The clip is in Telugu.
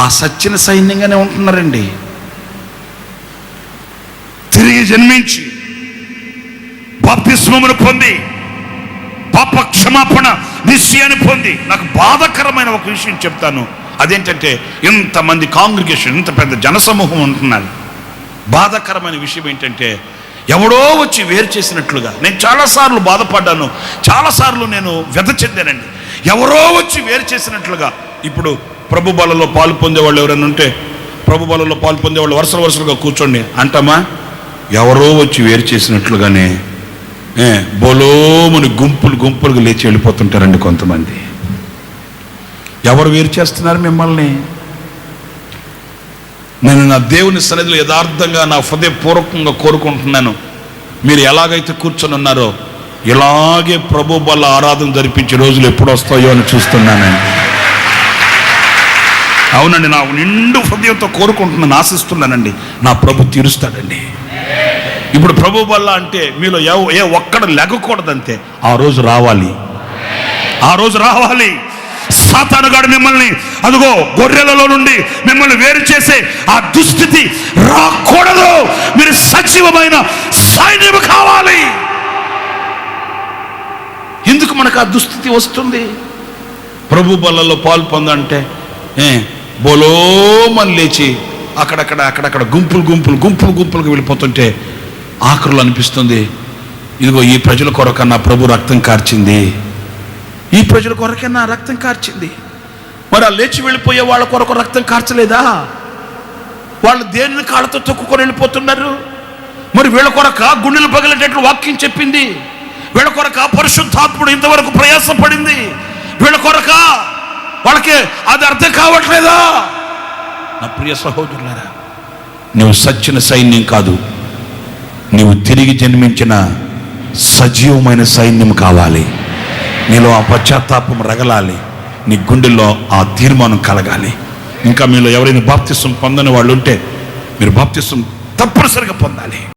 ఆ సచ్చిన సైన్యంగానే ఉంటున్నారండి. తిరిగి జన్మించి బాప్తిస్మమును పొంది పాప క్షమాపణ నిశ్చయాన్ని పొంది నాకు బాధకరమైన ఒక విషయం చెప్తాను. అదేంటంటే ఇంతమంది కాంగ్రిగేషన్ ఇంత పెద్ద జనసమూహం ఉంటున్నారు బాధాకరమైన విషయం ఏంటంటే ఎవడో వచ్చి వేరు చేసినట్లుగా నేను చాలాసార్లు బాధపడ్డాను చాలాసార్లు నేను వ్యధ చెందానండి. ఎవరో వచ్చి వేరు చేసినట్లుగా ఇప్పుడు ప్రభు బలలో పాలు పొందేవాళ్ళు ఎవరైనా ఉంటే ప్రభు బలలో పాలు పొందేవాళ్ళు వరుసలు వరుసలుగా కూర్చోండి. అంటామా? ఎవరో వచ్చి వేరు చేసినట్లుగానే బోలోముని గుంపులు గుంపులుగా లేచి వెళ్ళిపోతుంటారండి కొంతమంది. ఎవరు వేరు చేస్తున్నారు మిమ్మల్ని? నేను నా దేవుని సన్నిధిలో యథార్థంగా నా హృదయపూర్వకంగా కోరుకుంటున్నాను. మీరు ఎలాగైతే కూర్చొని ఉన్నారో ఇలాగే ప్రభు బల ఆరాధన జరిపించే రోజులు ఎప్పుడు వస్తాయో అని చూస్తున్నానండి. అవునండి నా నిండు హృదయంతో కోరుకుంటున్నాను ఆశిస్తున్నానండి నా ప్రభు తీరుస్తాడండి. ఇప్పుడు ప్రభు వల్ల అంటే మీలో ఏ ఏ ఒక్కడ లెగకూడదంతే. ఆ రోజు రావాలి. ఆ రోజు రావాలి. సాతానుగాడు మిమ్మల్ని అదిగో గొర్రెలలో నుండి మిమ్మల్ని వేరు చేసే ఆ దుస్థితి రాకూడదు. మీరు సజీవమైన సైన్యం కావాలి. ఎందుకు మనకు ఆ దుస్థితి వస్తుంది? ప్రభు బలలో పాలు పొందంటే బోలోమని లేచి అక్కడక్కడ అక్కడక్కడ గుంపులు గుంపులు గుంపులు గుంపులకు వెళ్ళిపోతుంటే ఆఖరులు అనిపిస్తుంది. ఇదిగో ఈ ప్రజల కొరకన్నా ప్రభు రక్తం కార్చింది. ఈ ప్రజల కొరకన్నా రక్తం కార్చింది. మరి ఆ లేచి వెళ్ళిపోయే వాళ్ళ కొరకు రక్తం కార్చలేదా? వాళ్ళు దేనిని కాళ్ళతో తొక్కుకొని వెళ్ళిపోతున్నారు? మరి వీళ్ళ కొరక గుండెలు పగిలేటట్లు వాక్యం చెప్పింది. వీళ్ళ కొరక పరిశుద్ధాత్ముడు ఇంతవరకు ప్రయాసపడింది. వీళ్ళ కొరక వాళ్ళకి అది అర్థం కావట్లేదా? నా ప్రియ సహోదరులారా నువ్వు సచ్చిన సైన్యం కాదు నీవు తిరిగి జన్మించిన సజీవమైన సైన్యం కావాలి. నీలో ఆ పశ్చాత్తాపం రగలాలి. నీ గుండెల్లో ఆ తీర్మానం కలగాలి. ఇంకా మీలో ఎవరైనా బాప్తిస్వం పొందని వాళ్ళు ఉంటే మీరు బాప్తిస్వం తప్పనిసరిగా పొందాలి.